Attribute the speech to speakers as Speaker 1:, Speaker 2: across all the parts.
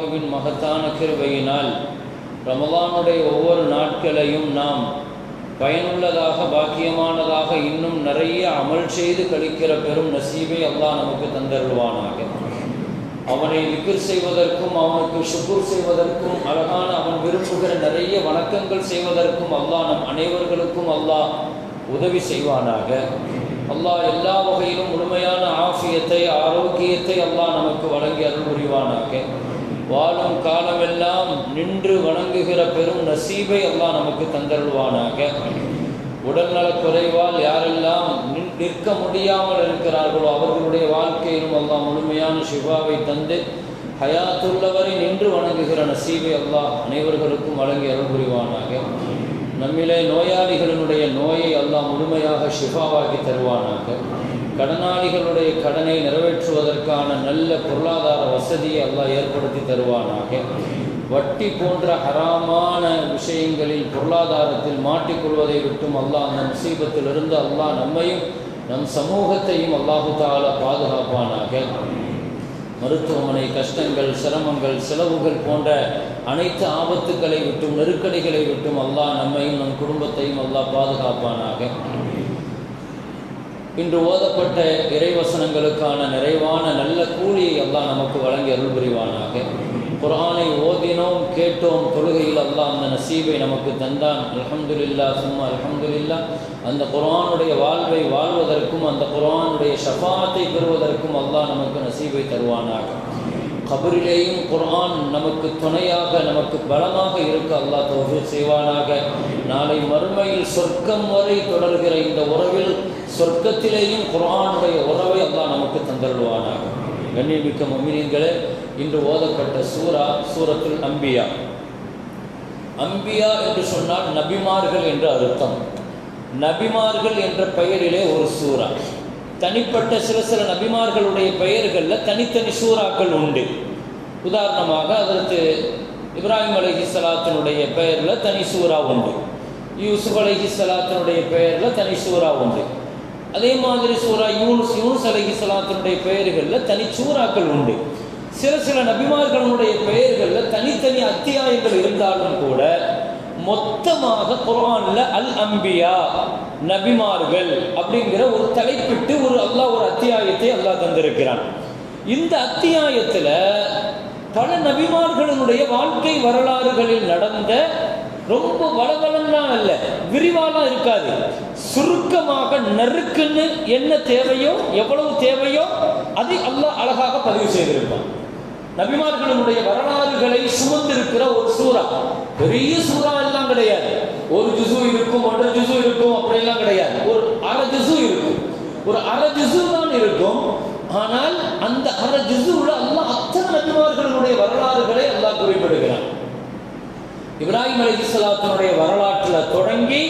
Speaker 1: அல்லாஹுவின் மகத்தான கிருபையினால் ரமலானுடைய ஒவ்வொரு நாட்களையும் நாம் பயனுள்ளதாக பாக்கியமானதாக இன்னும் நிறைய அமல் செய்து கழிக்கிற பெரும் நசீபை அல்லாஹ் நமக்கு தந்தருள்வானாக. அவனை விக்கிர் செய்வதற்கும் அவனுக்கு சுக்குர் செய்வதற்கும் அழகான அவன் விரும்புகிற நிறைய வணக்கங்கள் செய்வதற்கும் அல்லாஹ் நம் அனைவர்களுக்கும் அல்லாஹ் உதவி செய்வானாக. அல்லாஹ் எல்லா வகையிலும் முழுமையான ஆசியத்தை ஆரோக்கியத்தை அல்லாஹ் நமக்கு வழங்கி அருள் புரிவானாக. வாழும் காலமெல்லாம் நின்று வணங்குகிற பெரும் நசீபை அல்லாஹ் நமக்கு தந்தருள்வானாக. உடல்நலக் குறைவால் யாரெல்லாம் நின் நிற்க முடியாமல் இருக்கிறார்களோ அவர்களுடைய வாழ்க்கையிலும் அல்லாஹ் முழுமையான சிவாவை தந்து ஹயாத்துள்ளவரை நின்று வணங்குகிற நசீபை அல்லாஹ் அனைவர்களுக்கும் வழங்கி அருள் புரிவானாக நம்மிலே நோயாளிகளினுடைய நோயை அல்லாஹ் முழுமையாக ஷிஃபாவாக்கி தருவானாக. கடனாளிகளுடைய கடனை நிறைவேற்றுவதற்கான நல்ல பொருளாதார வசதியை அல்லாஹ் ஏற்படுத்தி தருவானாக. வட்டி போன்ற ஹராமான விஷயங்களில் பொருளாதாரத்தில் மாட்டிக்கொள்வதை விட்டும் அல்லாஹ் அந்த முசீபத்திலிருந்து அல்லாஹ் நம்மையும் நம் சமூகத்தையும் அல்லாஹு தாலா பாதுகாப்பானாக. மருத்துவமனை கஷ்டங்கள் சிரமங்கள் செலவுகள் போன்ற அனைத்து ஆபத்துக்களை விட்டும் நெருக்கடிகளை விட்டும் அல்லாஹ் நம்மையும் நம் குடும்பத்தையும் அல்லாஹ் பாதுகாப்பானாக. இன்று ஓதப்பட்ட இறைவசனங்களுக்கான நிறைவான நல்ல கூலியை எல்லாம் நமக்கு வழங்கி அருள் புரிவானாக. குரானை ஓதினோம் கேட்டோம் தொழுகையில் அல்லாஹ் அந்த நசீபை நமக்கு தந்தான். அல்ஹம்துலில்லா சும்மா அல்ஹம்துலில்லா அந்த குரானுடைய வாழ்வை வாழ்வதற்கும் அந்த குரானுடைய ஷஃபாத்தை பெறுவதற்கும் அல்லாஹ் நமக்கு நசீபை தருவானாக. கபரிலேயும் குர்ஆன் நமக்கு துணையாக நமக்கு பலமாக இருக்க அல்லாஹ் தௌஃபீக் செய்வானாக. நாளை மறுமையில் சொர்க்கம் வரை தொடர்கிற இந்த உறவில் சொர்க்கத்திலேயும் குர்ஆனுடைய உறவை அல்லாஹ் நமக்கு தந்தருள்வானாக. கண்ணியமிக்க மம்மினீன்களே இன்று ஓதப்பட்ட சூரா சூரத்தில் அம்பியா. அம்பியா என்று சொன்னால் நபிமார்கள் என்று அர்த்தம். நபிமார்கள் என்ற பெயரிலே ஒரு சூரா. தனிப்பட்ட சில சில நபிமார்களுடைய பெயர்களில் தனித்தனி சூறாக்கள் உண்டு. உதாரணமாக அதற்கு இப்ராஹிம் அலஹி சலாத்தினுடைய பெயரில் தனி சூறா உண்டு. யூசுப் அலஹி சலாத்தினுடைய பெயரில் தனி சூறா உண்டு. அதே மாதிரி சூறா யூனுஸ் யூனுஸ் அலஹி சலாத்தினுடைய பெயர்களில் தனி சூறாக்கள் உண்டு. சில சில நபிமார்களுடைய பெயர்களில் தனித்தனி அத்தியாயங்கள் இருந்தாலும் கூட மொத்தமாக குரான்ல அல் அம்பியா நபிமார்கள் அப்படிங்கிற ஒரு தலைப்பிட்டு ஒரு அல்லாஹ் ஒரு அத்தியாயத்தை அல்லாஹ் தந்திருக்கிறான். இந்த அத்தியாயத்தில் பல நபிமார்களினுடைய வாழ்க்கை வரலாறுகளில் நடந்த ரொம்ப வளவளம்லாம் அல்ல விரிவாலாம் இருக்காது. சுருக்கமாக நறுக்குன்னு என்ன தேவையோ எவ்வளவு தேவையோ அதை அல்லாஹ் அழகாக பதிவு செய்திருப்பான். நபிமார்களுடைய வரலாறுகளை சுமந்திருக்கிற ஒரு சூறா. பெரிய சூறா எல்லாம் கிடையாது. ஒரு ஜிசு இருக்கும் ஒன்றரை ஜிசு இருக்கும் அப்படியெல்லாம் கிடையாது. ஒரு அரை ஜிசு இருக்கும். ஒரு அரை ஜிசு தான் இருக்கும். ஆனால் அந்த அரை ஜிசுல அல்லாஹ் அத்தனை நபிமார்களுடைய வரலாறுகளை அல்லாஹ் குறிப்பிடுகிறான். இப்ராஹிம் அலி இஸ்லாத்தினுடைய வரலாற்றில் தொடங்கி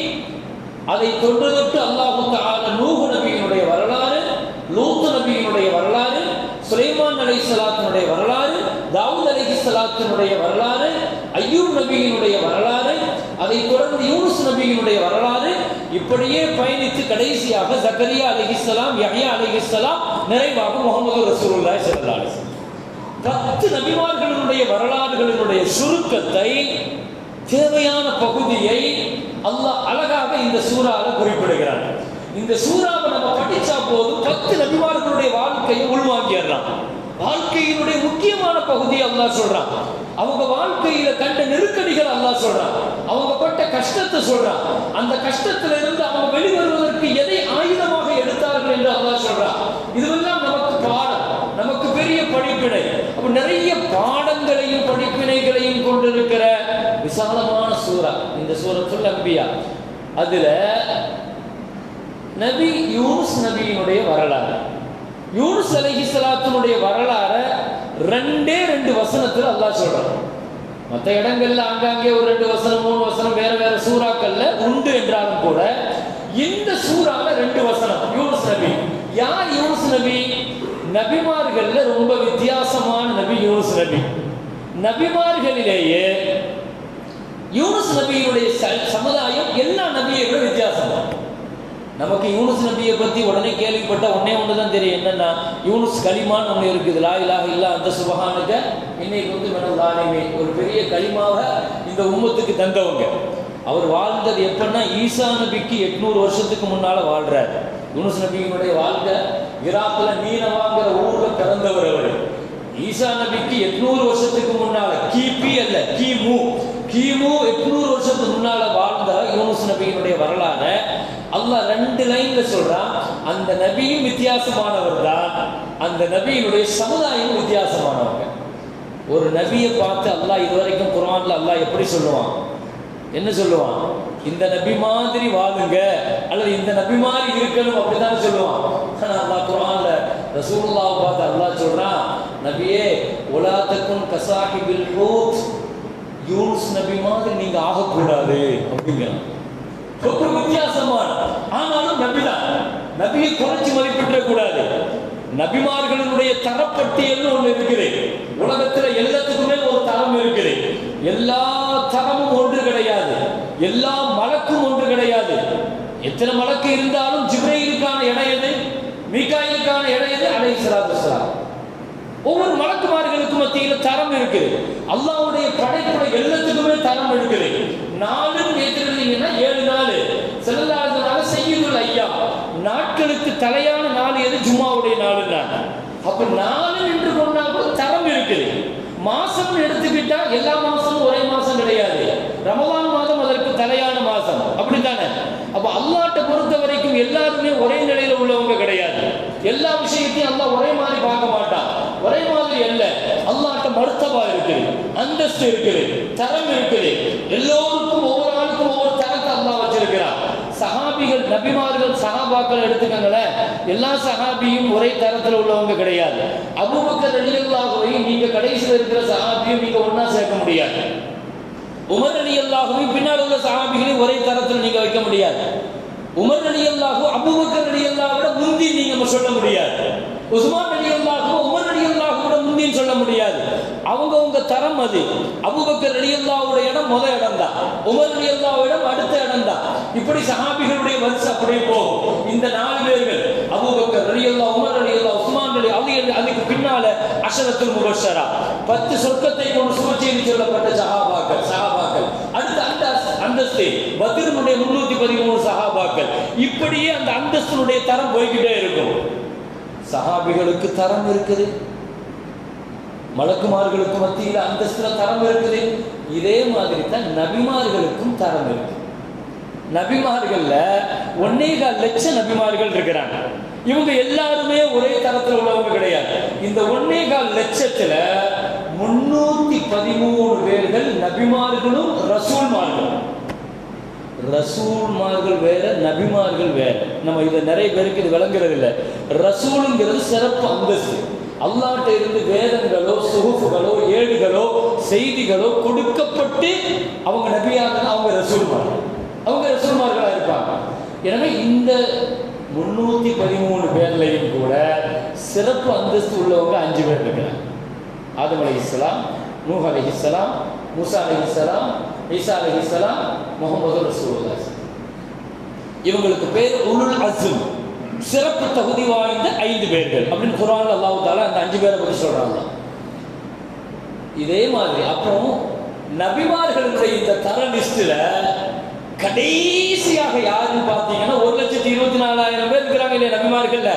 Speaker 1: அதை தொன்று தொட்டு அல்லாஹு ஆக நூகு நபியினுடைய வரலாறு லூத்து நபியினுடைய வரலாறு சுலைமான் அலை சலாத்தினுடைய வரலாறு தாவூத் அலி சலாத்தினுடைய வரலாறு ஐயூப் நபியினுடைய வரலாறு அதை தொடர்ந்து யூனுஸ் நபியினுடைய வரலாறு இப்படியே பயணித்து கடைசியாக ஜக்கரியா அலிஹிஸ்லாம் யஹ்யா அலிஹிஸ்லாம் நிறைவாக முகமது ரசூலுல்லாஹி ஸல்லல்லாஹு பத்து நபிமார்களினுடைய வரலாறுகளினுடைய சுருக்கத்தை தேவையான பகுதியை அல்லாஹ் அழகாக இந்த சூறாவில் குறிப்பிடுகிறார்கள் இந்த சூறாவை நம்ம படிச்சா போதும் பத்து நபிமார்களுடைய வாழ்க்கையை உள்வாங்கிடுறான் வாழ்க்கையினுடைய முக்கியமான பகுதியை அல்லா சொல்றான். அவங்க வாழ்க்கையில கண்ட நெருக்கடிகள் அல்லா சொல்றான். அவங்க பட்ட கஷ்டத்தை சொல்றான். அந்த கஷ்டத்துல இருந்து அவங்க வெளிவருவதற்கு எதை ஆயுதமாக எடுத்தார்கள் என்று அல்லா சொல்றான். இதுவெல்லாம் நமக்கு பாடம். நமக்கு பெரிய படிப்பினை. அப்ப நிறைய பாடங்களையும் படிப்பினைகளையும் கொண்டிருக்கிற விசாலமான சூறா. இந்த சூரத்துல் அம்பியா அதுல நபி யூனுஸ் நபியினுடைய வரலாறு. யூனுஸ் அலைஹி ஸலாத்தினுடைய வரலாறை ரெண்டே ரெண்டு வசனத்தில் அல்லாஹ் சொல்றான். மற்ற இடங்கள்ல ஆங்காங்கே ஒரு ரெண்டு வசனம் மூணு வசனம் வேற வேற சூறாக்கள்ல உண்டு என்றாலும் கூட இந்த சூறால ரெண்டு வசனம் யூனுஸ் நபி. யார் யூனுஸ் நபி? நபிமார்கள்ல ரொம்ப வித்தியாசமான நபி யூனுஸ் நபி. நபிமார்களிலேயே யூனுஸ் நபியினுடைய ச- சமுதாயம் எல்லா நபியை விட வித்தியாசம்? நமக்கு யூனுஸ் நபியை பற்றி உடனே கேள்விப்பட்ட உடனே ஒன்று தான் தெரியும். என்னென்னா யூனுஸ் களிமான்னு ஒன்று இருக்குது. லா இலாக இல்லா அந்த சுபஹானுக்க இன்னைக்கு வந்து மேடம் லாலிமே. ஒரு பெரிய களிமாவை இந்த உம்மத்துக்கு தந்தவங்க. அவர் வாழ்ந்தது எப்படின்னா ஈசா நபிக்கு எட்நூறு வருஷத்துக்கு முன்னால் வாழ்கிறார் யூனுஸ் நபியினுடைய வாழ்க்கை ஈராக்ல நீனவாங்கிற ஊரில் பிறந்தவர் அவர். ஈசா நபிக்கு எட்நூறு வருஷத்துக்கு முன்னால் கிபி அல்ல கிமு கிமு எட்நூறு வருஷத்துக்கு முன்னால வாழ்ந்த யூனுஸ் நபியினுடைய வரலாறு அல்லாஹ் ரெண்டு லைன்ல சொல்றான் அந்த நபியும் வித்தியாசமானவர் தான் அந்த நபியினுடைய சமுதாயம் வித்தியாசமானவங்க. ஒரு நபியை பார்த்து அல்லாஹ் இதுவரைக்கும் குரான்ல அல்லாஹ் எப்படி சொல்லுவான்? என்ன சொல்லுவான்? இந்த நபி மாதிரி வாழுங்க. அல்லது இந்த நபி மாதிரி இருக்கணும் அப்படிதான் சொல்லுவான். ஆனா அல்லாஹ் குரான்ல ரசூல்லாவை பார்த்து அல்லாஹ் சொல்றான் நபியே உலாத்தக்கும் கசாஹிபில் ஹூத். யூனுஸ் நபி மாதிரி நீங்க ஆகக்கூடாது அப்படிங்கிறான். ரொம்ப வித்தியாசமான. ஆனாலும் நபிதான். நபியை குறைச்சி மதிப்பிட கூடாது நபிமார்களுடைய தரப்பட்டியல் ஒன்று இருக்குது. உலகத்துல எல்லாத்துக்குமே ஒரு தரம் இருக்குது. எல்லா தரமும் ஒன்று கிடையாது. எல்லா மலக்கும் ஒன்று கிடையாது. எத்தனை மலக்கு இருந்தாலும் ஜிப்ரையிலுக்கான இடம் எது? மீகாயிலுக்கான இடம் எது? அலை சலாத்து ஒவ்வொரு மலக்குமார்களுக்கு மத்தியில் தரம் இருக்குது. அல்லாவுடைய படைப்புல எல்லாத்துக்குமே தரம் இருக்குது. நானும் ஏற்றுக்கிறீங்கன்னா ஏழு நாட்களுக்கு தலையான நாள் எது? ஜும்மாவுடைய நாள் தான் அப்ப நாலு நின்று கொண்டால் கூட தரம் இருக்குது. மாசம் எடுத்துக்கிட்டா எல்லா மாசமும் ஒரே மாசம் கிடையாது. ரமலான் மாதம் அதற்கு தலையான மாசம். அப்படித்தானே? அப்ப அல்லாட்ட பொறுத்த வரைக்கும் எல்லாருமே ஒரே நிலையில உள்ளவங்க கிடையாது. எல்லா விஷயத்தையும் அல்லா ஒரே மாதிரி பார்க்க மாட்டான். ஒரே மாதிரி அல்ல. அல்லாட்ட மருத்துவம் இருக்குது. அந்தஸ்து இருக்குது. தரம் இருக்குது. எல்லோருக்கும் ஒவ்வொரு சஹாபிகள் நபிமார்கள் சஹாபாக்கள் எடுத்துக்கங்களேன் எல்லா சஹாபியும் ஒரே தரத்தில் உள்ளவங்க கிடையாது. அபூபக்கர் ரலியல்லாஹுவையும் நீங்க கடைசியில் இருக்கிற சஹாபியும் நீங்க ஒன்னா சேர்க்க முடியாது. உமர் அலி அல்லாஹுவையும் பின்னால் உள்ள சஹாபிகளையும் ஒரே தரத்தில் நீங்க வைக்க முடியாது. உமர் அலி அல்லாஹு அபூபக்கர் அலி விட முந்தி நீங்க சொல்ல முடியாது. உஸ்மான் அலி உமர் அலி கூட முந்தின்னு சொல்ல முடியாது. அவங்கவுங்க தரம் அது. அபுபக்கர் அலி இடம் முத இடம் தான் உமர் அலி இடம் அடுத்த இடம் தான் இப்படி சஹாபிகளுடைய வரிசை அப்படியே போகும். இந்த நாலு பேர்கள் அபுபக்கர் அலி உமர் அலி உஸ்மான் அலி அலி அதுக்கு பின்னால அசரத்துல் முபஷரா. பத்து சொர்க்கத்தை கொண்டு சுமச்சேரி சொல்லப்பட்ட சஹாபாக்கள் சஹாபாக்கள். அடுத்து அந்த அந்தஸ்து. பத்திரமுடைய முன்னூத்தி பதிமூணு சஹாபாக்கள். இப்படியே அந்த அந்தஸ்தினுடைய தரம் போய்கிட்டே இருக்கும். சஹாபிகளுக்கு தரம் இருக்குது. மலக்குமார்களுக்கு மத்தியில் அந்தஸ்துல தரம் இருக்குது. இதே மாதிரி தான் நபிமார்களுக்கும் தரம் இருக்கு. நபிமார்கள்ல ஒன்னே கால் லட்சம் நபிமார்கள் இருக்கிறாங்க. இவங்க எல்லாருமே ஒரே தரத்தில் உள்ளவங்க கிடையாது. இந்த ஒன்னே கால் லட்சத்துல முன்னூத்தி பதிமூணு பேர்கள் நபிமார்களும் ரசூல்மார்களும். ரசூல்மார்கள் வேற நபிமார்கள் வேற நம்ம இதை நிறைய பேருக்கு இது விளங்குறது இல்லை ரசூலுங்கிறது சிறப்பு அந்தஸ்து. அல்லாட்ட இருந்து வேதங்களோ சுகுப்புகளோ ஏடுகளோ செய்திகளோ கொடுக்கப்பட்டு அவங்க நபியாக அவங்க ரசூல்மார்கள். அவங்க ரசூல்மார்களாக இருப்பாங்க. எனவே இந்த முன்னூற்றி பதிமூணு பேர்லையும் கூட சிறப்பு அந்தஸ்து உள்ளவங்க அஞ்சு பேர் இருக்கிறாங்க. ஆதம் அலி இஸ்லாம் நூஹ் அலி இஸ்லாம் முசா அலி இஸ்லாம் ஈசா அலி இஸ்லாம் முகமது ரசூல்லா இவங்களுக்கு பேர் உலுல் அசும் சிறப்பு தகுதி வாய்ந்த ஐந்து பேர்கள். அப்படின்னு குரான் அல்லாஹு தாலா அந்த அஞ்சு பேரை பற்றி சொல்றாங்க. இதே மாதிரி அப்புறம் நபிமார்களுடைய இந்த தர லிஸ்ட்ல கடைசியாக யாருன்னு பார்த்தீங்கன்னா ஒரு லட்சத்தி இருபத்தி நாலாயிரம் பேர் இருக்கிறாங்க. இல்லையா நபிமார்கள்ல?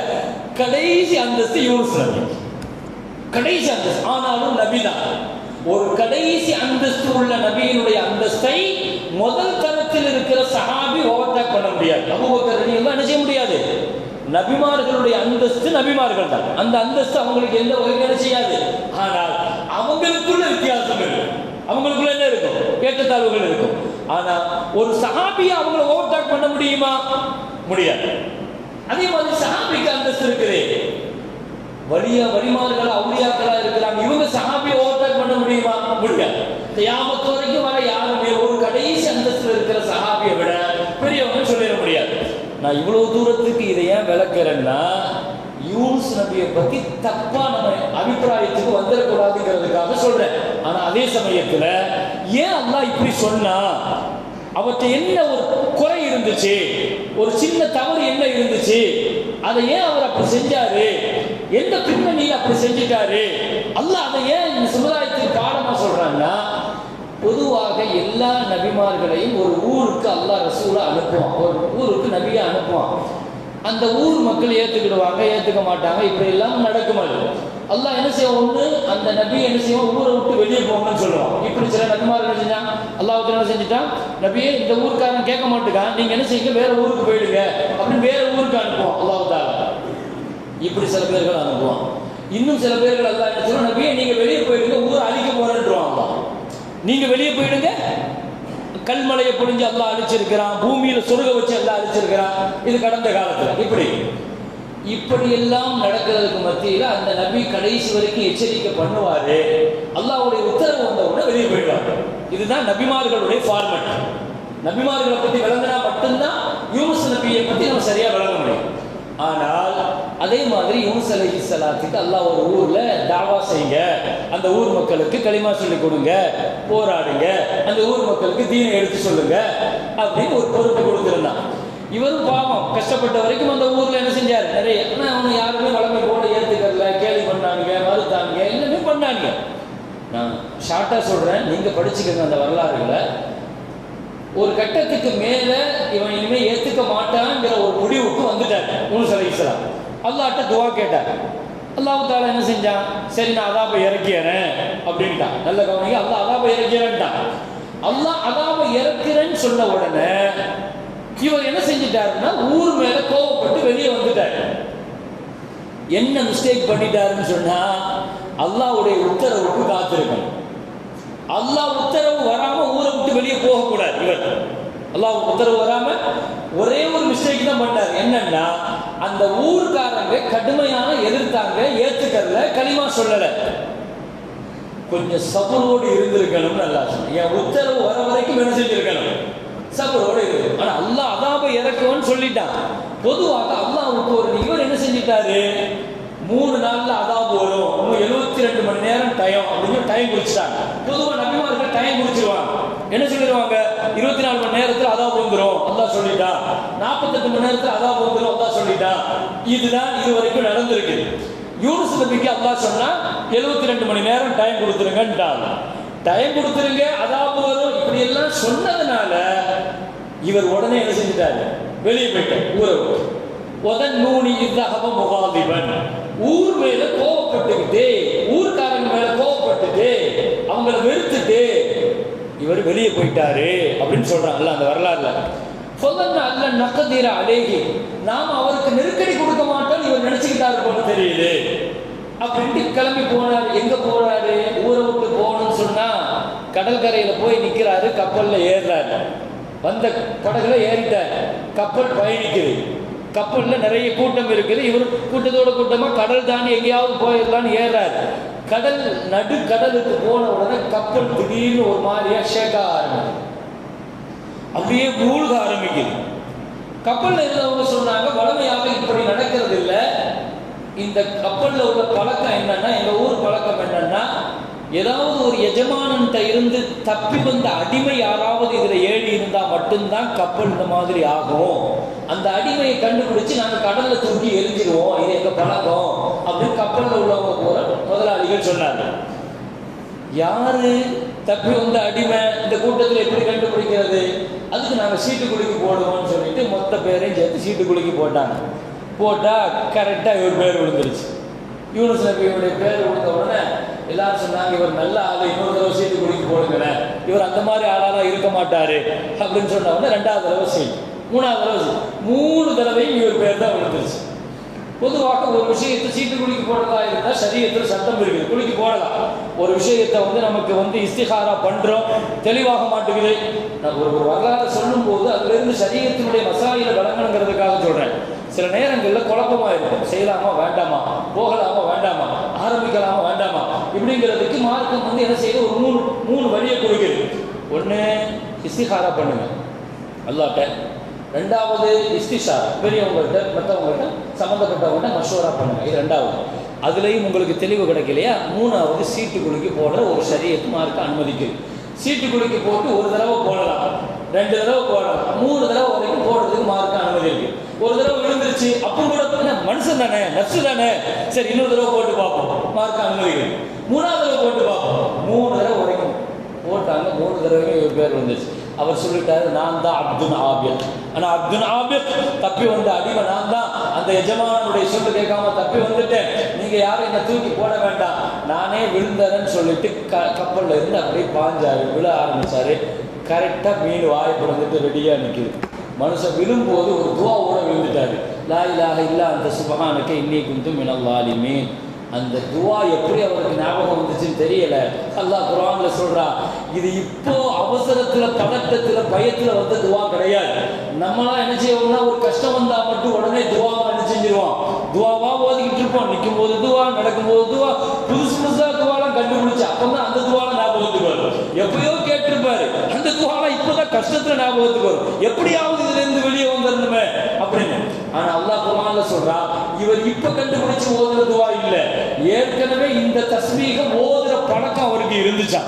Speaker 1: கடைசி அந்தஸ்து யூனுஸ் நபி. கடைசி அந்தஸ்து. ஆனாலும் நபிதான். ஒரு கடைசி அந்தஸ்து உள்ள நபியினுடைய அந்தஸ்தை முதல் தரத்தில் இருக்கிற சஹாபி ஓவர்டேக் பண்ண முடியாது. அபுபக்கர் ரலி என்ன செய்ய முடியாது. நபிமார்களுடைய அந்தஸ்து நபிமார்கள் தான். அந்த அந்தஸ்து அவங்களுக்கு எந்த வகையான செய்யாது. ஆனால் அவங்களுக்குள்ள வித்தியாசம் இருக்கும் அவங்களுக்குள்ள என்ன இருக்கும்? ஏற்றத்தாழ்வுகள் இருக்கும். ஆனா ஒரு சஹாபியை அவங்கள ஓவர்டேக் பண்ண முடியுமா? முடியாது. அதே மாதிரி சஹாபிக்கு அந்தஸ்து இருக்குது. வழியா வலிமார்கள் அவுளியாக்களா இருக்கிறாங்க. இவங்க சஹா முடியாது கியாமத்து வரைக்கும் வர யாருமே ஒரு கடைசி அந்தஸ்தில் இருக்கிற சஹாபியை விட பெரியவங்க சொல்லிட முடியாது. நான் இவ்வளவு தூரத்துக்கு இதை ஏன் விளக்குறேன்னா யூஸ் நபியை பத்தி தப்பா நம்ம அபிப்பிராயத்துக்கு வந்துடக்கூடாதுங்கிறதுக்காக சொல்றேன். ஆனா அதே சமயத்துல ஏன் அல்லா இப்படி சொன்னா அவற்றை என்ன ஒரு குறை இருந்துச்சு ஒரு சின்ன தவறு என்ன இருந்துச்சு அதை ஏன் அவர் அப்படி செஞ்சாரு எந்த பின்னணியில் அப்படி செஞ்சுட்டாரு? அல்ல அதை ஏன் இந்த சமுதாயத்துக்கு காரணமா சொல்றாங்கன்னா பொதுவாக எல்லா நபிமார்களையும் ஒரு ஊருக்கு அல்லாஹ் ரசூல அனுப்புவான். ஒரு ஊருக்கு நபியை அனுப்புவான். அந்த ஊர் மக்கள் ஏத்துக்கிடுவாங்க ஏத்துக்க மாட்டாங்க. இப்படி எல்லாம் நடக்கும் அது அல்லாஹ் என்ன செய்வோம் ஒண்ணு அந்த நபி என்ன செய்வோம் ஊரை விட்டு வெளியே போங்கன்னு சொல்லுவான். இப்படி சில நபிமார்கள் என்ன செஞ்சான் அல்லாஹ் என்ன செஞ்சுட்டான்? நபியே இந்த ஊருக்காரன் கேட்க மாட்டுக்கான் நீங்க என்ன செய்யுங்க? வேற ஊருக்கு போயிடுங்க அப்படின்னு வேற ஊருக்கு அனுப்புவோம் அல்லாஹ் இப்படி சில பேர்கள் அனுப்புவான் இன்னும் சில பேர்கள் எல்லாம் என்ன சொல்லுவான் நபியே நீங்க வெளியே போயிடுங்க ஊர் அழிக்க போறேன்றான் அல்லாஹ். நீங்க வெளியே போயிடுங்க. கல்மலையை பொழிஞ்சு அல்லாஹ் அழிச்சிருக்கிறான் பூமியில சொருக வச்சு அல்லாஹ் அழிச்சிருக்கிறான். இது கடந்த காலத்துல. இப்படி. இப்படி எல்லாம் நடக்கிறதுக்கு மத்தியில் அந்த நபி கடைசி வரைக்கும் எச்சரிக்கை பண்ணுவாரு. அல்லாவுடைய உத்தரவு வந்த வெளியே போயிடுவாங்க இதுதான் நபிமார்களுடைய ஃபார்மட் நபிமார்களை பத்தி விளங்கினா மட்டும்தான் யூனுஸ் நபியை பத்தி நம்ம சரியா விளங்க முடியும். ஆனால் அதே மாதிரி யூனுஸ் அலைஹி ஸலாத்துக்கு அல்லாஹ் ஒரு ஊரில் தாவா செய்யுங்க. அந்த ஊர் மக்களுக்கு களிமா சொல்லி கொடுங்க போராடுங்க அந்த ஊர் மக்களுக்கு தீனை எடுத்து சொல்லுங்க அப்படின்னு ஒரு பொறுப்பு கொடுத்துருந்தான் இவரும் பாவம் கஷ்டப்பட்ட வரைக்கும் அந்த ஊரில் என்ன செஞ்சார்? நிறைய ஆனால் அவங்க யாருமே வளமை போல ஏற்றுக்கல கேலி பண்ணானுங்க மறுத்தானுங்க எல்லாமே பண்ணானுங்க. நான் ஷார்ட்டாக சொல்கிறேன் நீங்கள் படிச்சுக்கங்க அந்த வரலாறுகளை. ஒரு கட்டத்துக்கு மேல இவன் இனிமே ஏத்துக்க மாட்டான்ங்கிற ஒரு முடிவுக்கு வந்துட்டார் மூசா அலைஹிஸ்ஸலாம் அல்லாஹ்ட்ட துவா கேட்டார். அல்லாஹ் தாலா என்ன செஞ்சான்? சரி நான் அதாபை இறக்கிறேன் அப்படின்ட்டான். நல்ல கவனிங்க அல்லா அதாபை இறக்கிறேன்ட்டான். அல்லாஹ் அதாபை இறக்கிறேன்னு சொன்ன உடனே இவர் என்ன செஞ்சிட்டாருன்னா ஊர் மேல கோவப்பட்டு வெளியே வந்துட்டார். என்ன மிஸ்டேக் பண்ணிட்டாருன்னு சொன்னா அல்லாவுடைய உத்தரவுக்கு காத்திருக்கணும். அல்லாஹ் உத்தரவு வராம ஊரை விட்டு வெளியே போகக்கூடாது இவர். அல்லாஹ் உத்தரவு வராம ஒரே ஒரு மிஸ்டேக் தான் பண்ணார். என்னன்னா அந்த ஊர்க்காரங்க கடுமையான எதிர்த்தாங்க ஏத்துக்கல களிமா சொல்லல. கொஞ்சம் சபரோடு இருந்திருக்கணும் நல்லா சொன்ன என் உத்தரவு வர வரைக்கும் என்ன செஞ்சிருக்கணும்? சபரோடு இருக்கு ஆனா அல்லாஹ் அதாப இறக்குவன்னு சொல்லிட்டான். பொதுவாக அல்லாஹ்வுக்கு ஒரு இவர் என்ன செஞ்சிட்டாரு? மூணு நாள்ல அதாபு வரும். இன்னும் எழுபத்தி ரெண்டு மணி நேரம் டைம் அப்படின்னு டைம் குடிச்சிட்டாங்க. பொதுவாக நபிமார்கள் டைம் முடிச்சிருவாங்க. என்ன சொல்லிடுவாங்க இருபத்தி நாலு மணி நேரத்துல அதா போந்துரும் அல்லாஹ் சொல்லிட்டா. நாற்பத்தெட்டு மணி நேரத்துல அதா போந்துரும் அல்லாஹ் சொல்லிட்டான் இதுதான் இது வரைக்கும் நடந்திருக்கு. யூனிஸ் நபிக்கு அல்லாஹ் சொன்னா எழுபத்தி ரெண்டு மணி நேரம் டைம் கொடுத்துருங்கன்ட்டாங்க. டைம் கொடுத்துருங்க அதா போதும் இப்படி எல்லாம் சொன்னதுனால இவர் உடனே என்ன செஞ்சுட்டாரு? வெளியே போயிட்டார் ஊரை உதன் நூனி இத்தகவ முகாதிபன். ஊர் மேல கோவப்பட்டுக்கிட்டு ஊர்க்கார மேல கோவப்பட்டுட்டு அவங்கள வெறுத்துட்டு இவர் வெளியே போயிட்டாரு அப்படின்னு சொல்றாங்கல்ல அந்த வரலாறுல. சொதன் அல்ல நக்கதீர அழகி நாம் அவருக்கு நெருக்கடி கொடுக்க மாட்டோம் இவர் நினைச்சுக்கிட்டாரு போல தெரியுது. அப்படின்ட்டு கிளம்பி போனாரு. எங்க போறாரு? ஊரை விட்டு போகணும்னு சொன்னா கடற்கரையில போய் நிக்கிறாரு கப்பல்ல ஏறுறாரு. வந்த படகுல ஏறிட்டார். கப்பல் பயணிக்குது. கப்பலில் நிறைய கூட்டம் இருக்குது. இவர் கூட்டத்தோட கூட்டமாக கடல் தாண்டி எங்கேயாவது போயிடலான்னு ஏறாரு. கடல் நடு கடலுக்கு போன உடனே கப்பல் திடீர்னு ஒரு மாதிரியா ஷேக் ஆரம்பிக்கும் அப்படியே மூழ்க ஆரம்பிக்குது. கப்பலில் இருந்தவங்க சொன்னாங்க வளமையாக இப்படி நடக்கிறது இல்லை இந்த கப்பலில் உள்ள பழக்கம் என்னன்னா எங்கள் ஊர் பழக்கம் என்னன்னா ஏதாவது ஒரு எஜமானன்ட்ட இருந்து தப்பி வந்த அடிமை யாராவது இதில் ஏறி இருந்தால் மட்டும்தான் கப்பல் இந்த மாதிரி ஆகும். அந்த அடிமையை கண்டுபிடிச்சு நாங்க கடல்ல தூக்கி எரிஞ்சிருவோம் இது எங்க பழக்கம். அப்படின்னு கப்பல்ல உள்ளவங்க போற முதலாளிகள் சொன்னாங்க. யாரு தப்பி வந்த அடிமை? இந்த கூட்டத்தில் எப்படி கண்டுபிடிக்கிறது? அதுக்கு நாங்கள் சீட்டு குலுக்கி போடுவோம்னு சொல்லிட்டு மொத்த பேரையும் சேர்த்து சீட்டு குலுக்கி போட்டாங்க. போட்டால் கரெக்டாக இவர் பேர் விழுந்துருச்சு. யூனுஸ் நபியுடைய பேர் விழுந்த உடனே எல்லாரும் சொன்னாங்க இவர் நல்ல ஆளு. இன்னொரு தடவை சீட்டு குலுக்கி போடுங்களேன். இவர் அந்த மாதிரி ஆளாலாம் இருக்க மாட்டாரு. அப்படின்னு சொன்ன உடனே ரெண்டாவது தடவை செய்யும் மூணாவது தடவை மூணு தடவையும் இவர் பேர் தான் விழுந்துருச்சு பொதுவாக ஒரு விஷயத்தை சீட்டு குலுக்கி போடுறதா இருந்தால் சரீரத்தில் சத்தம் இருக்குது. குலுக்கி போடலாம். ஒரு விஷயத்தை வந்து நமக்கு வந்து இஸ்திகாரா பண்றோம். தெளிவாக மாட்டேங்குது நான் ஒரு ஒரு வரலாறு சொல்லும்போது அதுலேருந்து சரீரத்தினுடைய மசாயில வழங்கணுங்கிறதுக்காக சொல்றேன். சில நேரங்களில் குழப்பமா இருக்கும். செய்யலாமா வேண்டாமா? போகலாமா வேண்டாமா? ஆரம்பிக்கலாமா வேண்டாமா? இப்படிங்கிறதுக்கு மார்க்கம் வந்து என்ன செய்யுது ஒரு மூணு மூணு வழியை கொடுக்குது. ஒன்று இஸ்திகாரா பண்ணுங்க. அல்லாட்ட ரெண்டாவது இஸ்திஷாரா பெரியவங்கள்ட்ட மற்றவங்கள்ட்ட சம்மந்தப்பட்டவங்கள்ட்ட மஷூரா பண்ணுங்க. இது ரெண்டாவது. அதுலேயும் உங்களுக்கு தெளிவு கிடைக்கலையா? மூணாவது சீட்டு குலுக்கி போடுற ஒரு சரியத்து மார்க்க அனுமதிக்குது சீட்டு குலுக்கி போட்டு ஒரு தடவை போடலாம். ரெண்டு தடவை போடலாம். மூணு தடவை வரைக்கும் போடுறதுக்கு மார்க்க அனுமதி இருக்கு. ஒரு தடவை விழுந்துருச்சு அப்போ கூட என்ன, மனுஷன் தானே நர்ஸு தானே. சரி இன்னொரு தடவை போட்டு பார்ப்போம். மார்க்கு அனுமதி மூணாவது தடவை போட்டு பார்ப்போம். மூணு தடவை வரைக்கும் போட்டாங்க மூணு தடவையும் பேர் வந்துச்சு அவர் சொல்லிட்டாரு நான் தான் அப்துல் ஆபியத் ஆனா அப்துல் ஆபியத் தப்பி வந்த அடிமை நான் தான். அந்த எஜமானனுடைய சொல்லு கேட்காம தப்பி வந்துட்டேன். நீங்க யாரும் என்ன தூக்கி போட வேண்டாம். நானே விழுந்தரேன்னு சொல்லிட்டு க கப்பல்ல இருந்து அப்படியே பாஞ்சாரு விழ ஆரம்பிச்சாரு. கரெக்டா மீன் வாய் பிறந்துட்டு ரெடியா நிற்குது மனுஷன் விழும்போது ஒரு துவா ஓட விழுந்துட்டாரு. லா இலாஹ இல்லா அந்த சுபகானுக்கு இன்னைக்கு குந்தும் மினல்லாலிமீன் அந்த துவா எப்படி அவருக்கு ஞாபகம் வந்துச்சுன்னு தெரியல. அல்லாஹ் குரான்ல சொல்றா இது இப்போ அவசரத்துல பதட்டத்துல பயத்துல வந்த துவா கிடையாது. நம்மளாம் என்ன செய்வோம்னா ஒரு கஷ்டம் வந்தா மட்டும் உடனே துவா என்ன செஞ்சிருவோம். துவாவா ஓதிக்கிட்டு இருப்போம். நிற்கும் போது துவா நடக்கும் போது துவா புதுசு புதுசா துவாலாம் கண்டுபிடிச்சு அப்பதான் அந்த துவால ஞாபகத்துக்கு வரும். எப்பயோ கேட்டிருப்பாரு அந்த துவாலாம் இப்பதான் கஷ்டத்துல ஞாபகத்துக்கு வரும். எப்படியாவது இதுல இருந்து வெளியே வந்துருந்துமே அப்படின்னு. ஆனா அல்லாஹ் குரான்ல சொல்றா இவர் இப்ப கண்டுபிடிச்சு ஓதுற துவா இல்ல. ஏற்கனவே இந்த தஸ்மீகம் ஓதுற பழக்கம் அவருக்கு இருந்துச்சா?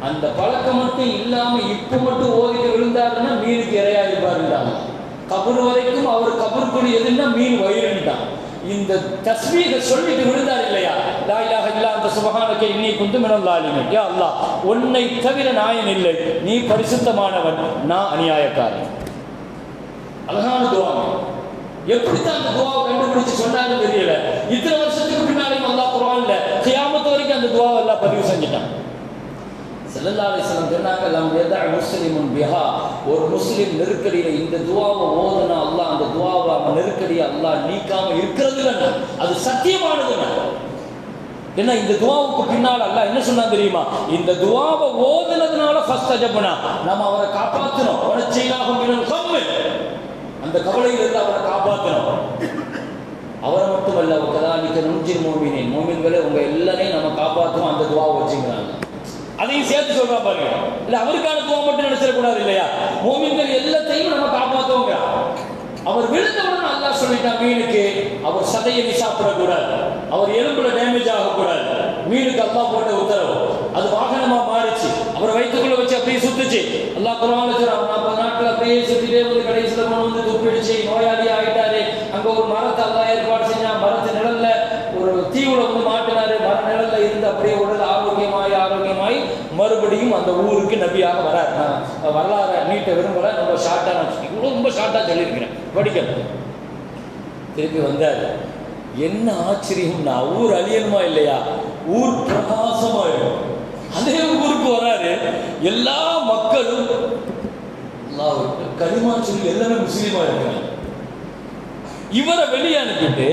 Speaker 1: அந்த பழக்கம் மட்டும் இல்லாம இப்ப மட்டும் ஓதிட்டு விழுந்தாருன்னா மீனுக்கு இரையா இருப்பாருன்றாங்க. கபர் வரைக்கும் அவர் கபருக்குடி எதுன்னா மீன் வயிறுன்றான் இந்த தஸ்மீக சொல்லிட்டு விழுந்தார் இல்லையா? லாயிலாக இல்லா அந்த சுபகானக்கே இன்னி குந்து மினல் யா அல்லா உன்னை தவிர நாயன் இல்லை. நீ பரிசுத்தமானவன் நான் அநியாயக்காரன். அழகான எப்படி எப்படித்தான் அந்த துவாவை கண்டுபிடிச்சு சொன்னாங்க தெரியல. இத்தனை வருஷத்துக்கு பின்னாலையும் அல்லா குரான்ல கியாமத் வரைக்கும் அந்த துவாவை எல்லாம் பதிவு செஞ்சுட்டான். ஸல்லல்லாஹு அலைஹி வஸல்லம் சொன்னாங்க லம் பிஹா. ஒரு முஸ்லிம் நெருக்கடியில இந்த துவாவை ஓதுனா அல்லாஹ் அந்த துவாவை அவன் நெருக்கடியை அல்லாஹ் நீக்காம இருக்கிறது இல்லைன்னா அது சத்தியமானது ஏன்னா இந்த துவாவுக்கு பின்னால் அல்ல என்ன சொன்னா தெரியுமா? இந்த துவாவை ஓதுனதுனால ஃபர்ஸ்ட் அஜபனா நம்ம அவரை காப்பாற்றணும் அவனை செய்யலாம் கம்மு அந்த கவலையிலிருந்து அவரை காப்பாற்றணும். அவரை மட்டுமல்ல கதாலிக்க நுஞ்சின் மோமினின் மோமின்களை உங்க எல்லாரையும் நம்ம காப்பாற்றுவோம் அந்த துவாவை வச்சுக்கிறாங்க. அதையும் சேர்த்து சொல்றா பாருங்க. இல்ல அவருக்கான துவா மட்டும் நினைச்சிடக்கூடாது இல்லையா? மோமின்கள் எல்லாத்தையும் நம்ம காப்பாற்றுவோங்க அவர் விழுந்தவுடன் அல்லாஹ் சொல்லிட்டான் மீனுக்கு அவர் சதையை சாப்பிடக்கூடாது அவர் எலும்புல டேமேஜ் ஆகக்கூடாது. வீடுக்கு அல்லாஹ் போட்ட உத்தரவு. அது வாகனமா மாறிச்சு. அவர் வயிற்றுக்குள்ள வச்சு அப்படியே சுத்துச்சு. எல்லா குரான் நாற்பது நாட்கள் அப்படியே சுத்திட்டே வந்து கடைசியில் கொண்டு வந்து துப்பிடுச்சு. நோயாளி ஆயிட்டாரு. அங்க ஒரு மரத்தை அல்லாஹ் ஏற்பாடு செஞ்சா மரத்து நிழல்ல ஒரு தீவுல வந்து மாட்டினாரு. மர நிழல்ல இருந்து அப்படியே உடல் ஆரோக்கியமாய் ஆரோக்கியமாய் மறுபடியும் அந்த ஊருக்கு நபியாக வரார். நான் வரலாறு நீட்ட விரும்பல. ரொம்ப ஷார்ட்டா நான் இவ்வளோ ரொம்ப ஷார்ட்டா சொல்லியிருக்கிறேன். படிக்கணும். திருப்பி வந்தார். என்ன ஆச்சரியம்னா ஊர் அழியணுமா இல்லையா? ஊர் பிரகாசமாயிடும் அதே ஊருக்கு வராரு. எல்லா மக்களும் அல்லாஹ் கலிமா சொல்லி எல்லாமே முஸ்லீமா இருக்கிறாங்க இவரை வெளியே அனுப்பிட்டு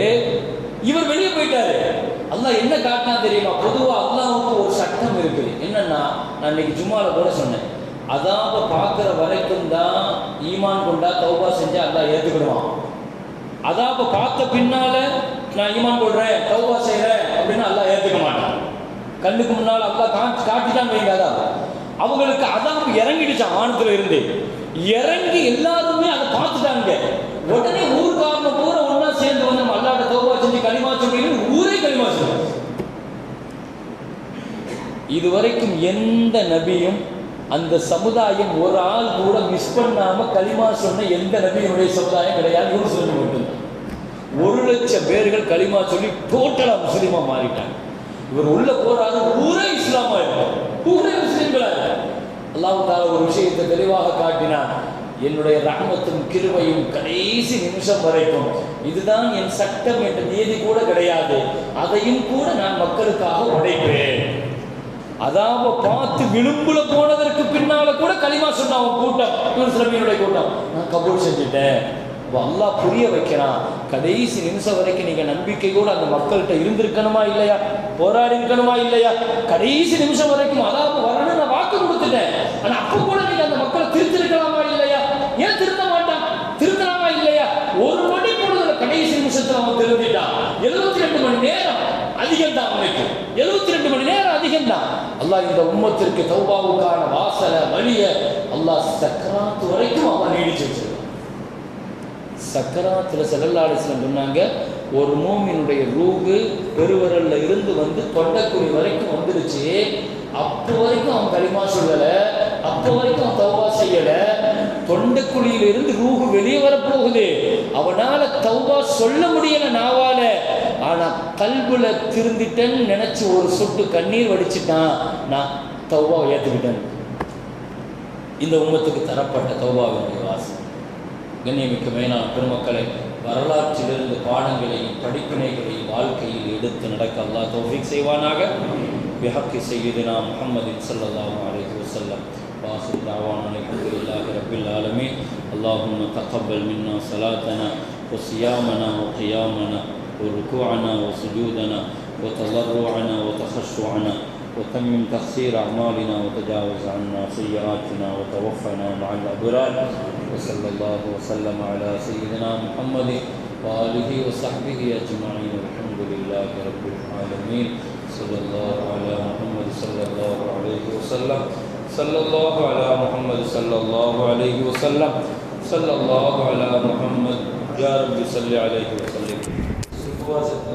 Speaker 1: இவர் வெளியே போயிட்டாரு. அல்லாஹ் என்ன காட்டினா தெரியுமா? பொதுவா அல்லாவுக்கு ஒரு சட்டம் இருக்கு. என்னன்னா நான் இன்னைக்கு ஜும்மால கூட சொன்னேன். அதாப பார்க்குற வரைக்கும் தான் ஈமான் கொண்டா தௌபா செஞ்சா அல்லாஹ் ஏற்றுக்கிடுவான் அதாப பார்த்த பின்னால நான் ஈமான் கொள்றேன் தௌபா செய்கிறேன் அப்படின்னு அல்லா ஏற்றுக்க மாட்டான். கண்ணுக்கு முன்னால் அல்லா காட்டி காட்டிட்டான் வைங்க அதான். அவங்களுக்கு அதான் இறங்கிடுச்சான் வானத்துல இருந்து. இறங்கி எல்லாருமே அதை பார்த்துட்டாங்க. உடனே ஊருக்காரங்க பூரா ஒன்னா சேர்ந்து வந்து நம்ம அல்லாட்ட செஞ்சு களிமா சொல்லி ஊரே களிமா சொல்லு இதுவரைக்கும் எந்த நபியும் அந்த சமுதாயம் ஒரு ஆள் கூட மிஸ் பண்ணாம களிமா சொன்ன எந்த நபியினுடைய சமுதாயம் கிடையாது இவர் சொல்லி மட்டும்தான் ஒரு லட்சம் பேர்கள் களிமா சொல்லி டோட்டலா முஸ்லீமா மாறிட்டாங்க. இவர் உள்ள போறாரு ஊரே இஸ்லாமா இருக்கும் ஊரே முஸ்லீம்களா இருக்கும் அல்லாஹ் ஒரு விஷயத்தை தெளிவாக காட்டினார் என்னுடைய ரஹமத்தும் கிருமையும் கடைசி நிமிஷம் வரைக்கும் இதுதான் என் சட்டம் என்ற நீதி கூட கிடையாது. அதையும் கூட நான் மக்களுக்காக உடைப்பேன். அதாவது பார்த்து விளிம்புல போனதற்கு பின்னால கூட களிமா சொன்ன அவன் கூட்டம். யூனுஸ் கூட்டம். நான் கபூல் செஞ்சுட்டேன். அல்லாஹ் புரிய வைக்கிறான். கடைசி நிமிஷம் வரைக்கும் நீங்கள் நம்பிக்கையோடு அந்த மக்கள்கிட்ட இருந்திருக்கணுமா இல்லையா? போராடி இருக்கணுமா இல்லையா? கடைசி நிமிஷம் வரைக்கும் அதாவது வரணும் நான் வாக்கு கொடுத்துட்டேன். ஆனால் அப்போ கூட நீங்கள் அந்த மக்களை திருத்திருக்கலாமா இல்லையா? ஏன் திருத்த மாட்டான்? திருத்தலாமா இல்லையா? ஒரு மணி பொழுதுல கடைசி நிமிஷத்தில் அவன் திருந்திட்டான். எழுபத்தி ரெண்டு மணி நேரம் அதிகம் தான் அவனுக்கு. எழுபத்தி ரெண்டு மணி நேரம் அதிகம் தான் அல்லாஹ் இந்த உம்மத்திற்கு தௌபாவுக்கான வாசலை வழியை அல்லாஹ் சக்கராத்து வரைக்கும் அவன் நீடிச்சு வச்சிருக்கான். சக்கராத்தில் செல்லல்லா சொன்னாங்க ஒரு மூமினுடைய ரூகு பெருவரல்ல இருந்து வந்து தொண்டைக்குழி வரைக்கும் வந்துருச்சு அப்போ வரைக்கும் அவன் களிமா சொல்லலை அப்போ வரைக்கும் அவன் தௌபா செய்யலை. தொண்டைக்குழியில இருந்து ரூகு வெளியே வரப்போகுது அவனால தௌபா சொல்ல முடியல நாவால. ஆனா கல்புல திருந்திட்டேன்னு நினைச்சு ஒரு சொட்டு கண்ணீர் வடிச்சிட்டான். நான் தௌபாவை ஏத்துக்கிட்டேன். இந்த உமத்துக்கு தரப்பட்ட தௌபாவினுடைய வாசம் கண்ணியமிக்க மேலான பெருமக்களை வரலாற்றிலிருந்து பாடங்களையும் படிப்பினைகளையும் வாழ்க்கையில் எடுத்து நடக்க அல்லாஹ் தௌஃபீக் செய்வானாக بحق سيدنا محمد صلى الله عليه وسلم واخر دعوانا الحمد لله رب العالمين اللهم تقبل منا صلاتنا وصيامنا وقيامنا وركوعنا وسجودنا وتضرعنا وتخشعنا وتمم تقصير أعمالنا وتجاوز عنا سيئاتنا وتوفنا مع الأبرار وصلی اللہ وسلم علی سیدنا محمد وآلہ وصحبہ اجمعین الحمد للہ رب العالمین صلی اللہ علی محمد صلی اللہ علیہ وسلم. صلی اللہ علی محمد صلی اللہ علیہ وسلم. صلی اللہ علی محمد. یا رب صلی علیہ وسلم.